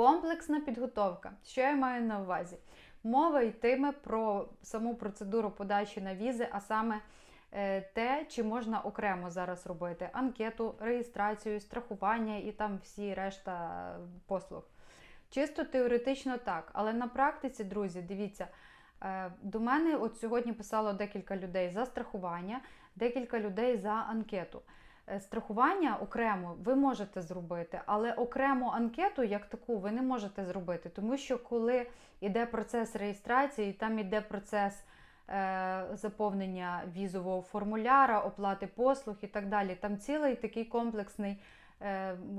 Комплексна підготовка. Що я маю на увазі? Мова йтиме про саму процедуру подачі на візи, а саме е, те, чи можна окремо зараз робити анкету, реєстрацію, страхування і там всі решта послуг. Чисто теоретично так, але на практиці, друзі, дивіться, е, до мене от сьогодні писало декілька людей за страхування, декілька людей за анкету. Е, Страхування окремо ви можете зробити, але окремо анкету як таку ви не можете зробити, тому що коли йде процес реєстрації, там йде процес е, заповнення візового формуляра, оплати послуг і так далі. Там цілий такий комплексний,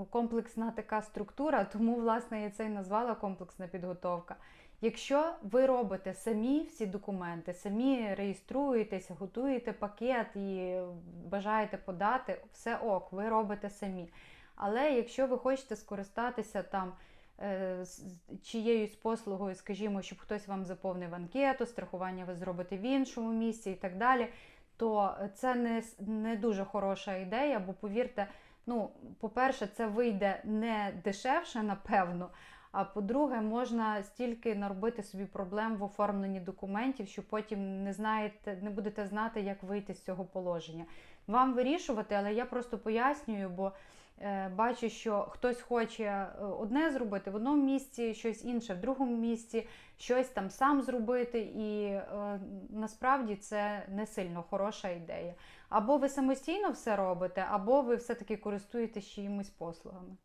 комплексна така структура, тому власне я це і назвала комплексна підготовка. Якщо ви робите самі всі документи, самі реєструєтеся, готуєте пакет і бажаєте подати, все ок, ви робите самі. Але якщо ви хочете скористатися там е, чиєюсь послугою, скажімо, щоб хтось вам заповнив анкету, страхування ви зробите в іншому місці і так далі, то це не, не дуже хороша ідея, бо повірте, ну, по-перше, це вийде не дешевше, напевно. А по-друге, можна стільки наробити собі проблем в оформленні документів, що потім не знаєте, не будете знати, як вийти з цього положення. Вам вирішувати, але я просто пояснюю, бо бачу, що хтось хоче е, одне зробити в одному місці, щось інше в другому місці, щось там сам зробити, і е, насправді це не сильно хороша ідея. Або ви самостійно все робите, або ви все-таки користуєтесь чиїмось послугами.